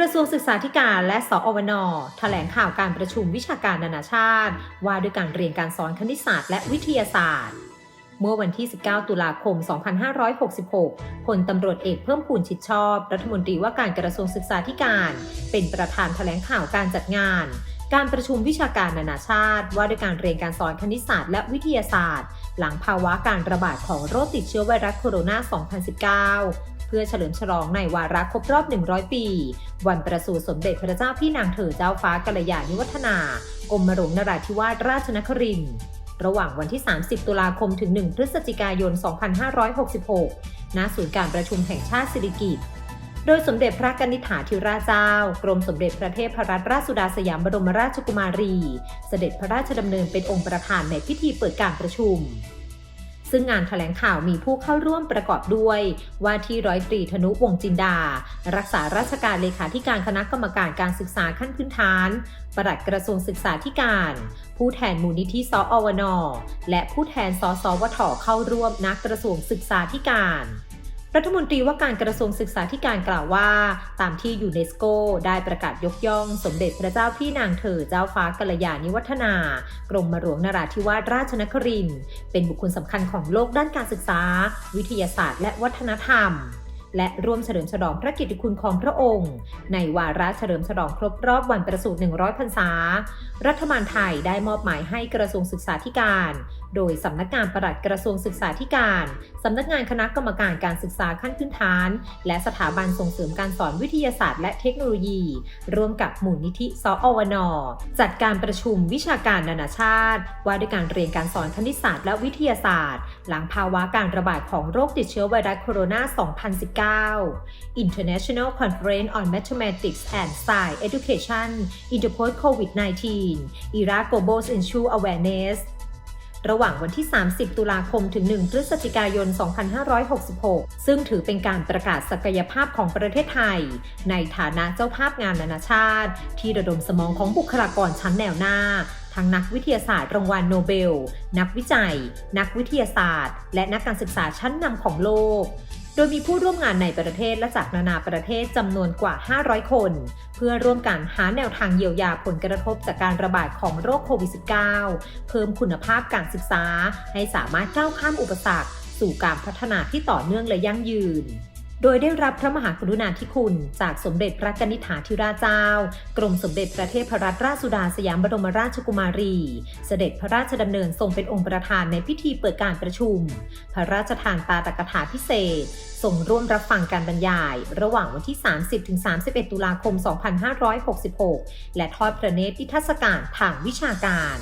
กระทรวงศึกษาธิการและสอวนแถลงข่าวการประชุมวิชาการนานาชาติ ว่าด้วยการเรียนการสอนคณิตศาสตร์และวิทยาศาสตร์ เมื่อวันที่ 19 ตุลาคม 2566 พลตำรวจเอกเพิ่มพูนชิดชอบ รัฐมนตรีว่าการกระทรวงศึกษาธิการ เป็นประธานแถลงข่าวการจัดงาน การประชุมวิชาการนานาชาติ ว่าด้วยการเรียนการสอนคณิตศาสตร์และวิทยาศาสตร์ หลังภาวะการระบาดของโรคติดเชื้อไวรัสโคโรนา 2019 เพื่อเฉลิมฉลองในวาระครบรอบ 100 ปี วันประสูติสมเด็จพระเจ้าพี่นางเธอเจ้าฟ้ากัลยาณิวัฒนากรมหลวงนราธิวาสราชนครินทร์ระหว่างวันที่ 30 ตุลาคม ถึง 1 พฤศจิกายน 2566 ณ ศูนย์การประชุมแห่งชาติสิริกิติ์โดยสมเด็จพระกนิษฐาธิราชเจ้า กรมสมเด็จพระเทพรัตนราชสุดาสยามบรมราชกุมารี เสด็จพระราชดำเนินเป็นองค์ประธานในพิธีเปิดการประชุม ซึ่งงานถแถลงข่าวมีผู้เข้าร่วมประกอบด้วย ว่าที่ร้อยตรีธนุวงจินดา รักษาราชการเลขาธิการคณะกรรมการการศึกษาขั้นพื้นฐาน ปลัดกระทรวงศึกษาธิการ ผู้แทนมูลนิธิสอวนและผู้แทนสสวทเข้าร่วมนักกระทรวงศึกษาธิการ รัฐมนตรีว่าการกระทรวงศึกษาธิการกล่าวว่า ตามที่ยูเนสโกได้ประกาศยกย่อง สมเด็จพระเจ้าพี่นางเธอเจ้าฟ้ากัลยาณิวัฒนา กรมหลวงนราธิวาสราชนครินเป็นบุคคลสำคัญของโลกด้านการศึกษา วิทยาศาสตร์ และวัฒนธรรมและร่วมเฉลิมฉลองพระกิตติคุณของพระองค์ ในวาระเฉลิมฉลองครบรอบวันประสูติ 100 พรรษา รัฐบาลไทยได้มอบหมายให้กระทรวงศึกษาธิการ โดยสำนักงานปลัดกระทรวงศึกษาธิการ สำนักงานคณะกรรมการการศึกษาขั้นพื้นฐาน และสถาบันส่งเสริมการสอนวิทยาศาสตร์และเทคโนโลยี ร่วมกับมูลนิธิสอวนจัดการประชุมวิชาการนานาชาติ ว่าด้วยการเรียนการสอนคณิตศาสตร์และวิทยาศาสตร์ หลังภาวะการระบาดของโรคติดเชื้อไวรัสโคโรนา 2019 International Conference on Mathematics and Science Education in the Post-COVID-19 ERA Global Issue Awareness ระหว่างวันที่ 30 ตุลาคม ถึง 1 พฤศจิกายน 2566 ซึ่งถือเป็นการประกาศศักยภาพของประเทศไทย ในฐานะเจ้าภาพงานนานาชาติ ที่ระดมสมองของบุคลากรชั้นแนวหน้า ทั้งนักวิทยาศาสตร์รางวัลโนเบล นักวิจัย นักวิทยาศาสตร์ และนักการศึกษาชั้นนำของโลก โดยมีผู้ร่วมงานในประเทศและจากนานาประเทศจำนวนกว่า 500 คน เพื่อร่วมกันหาแนวทางเยียวยาผลกระทบจากการระบาดของโรคโควิด -19 เพิ่มคุณภาพการศึกษา ให้สามารถก้าวข้ามอุปสรรค สู่การพัฒนาที่ต่อเนื่องและยั่งยืน โดยได้รับพระมหากรุณาธิคุณ จากสมเด็จพระกนิษฐาธิราชเจ้า กรมสมเด็จพระเทพรัตนราชสุดาสยามบรมราชกุมารี เสด็จพระราชดำเนินทรงเป็นองค์ประธานในพิธีเปิดการประชุม พระราชทานปาตกถาพิเศษทรงร่วมรับฟังการบรรยาย ระหว่างวันที่ 30-31 ตุลาคม 2566 และทอดพระเนตรนิทรรศการทางวิชาการ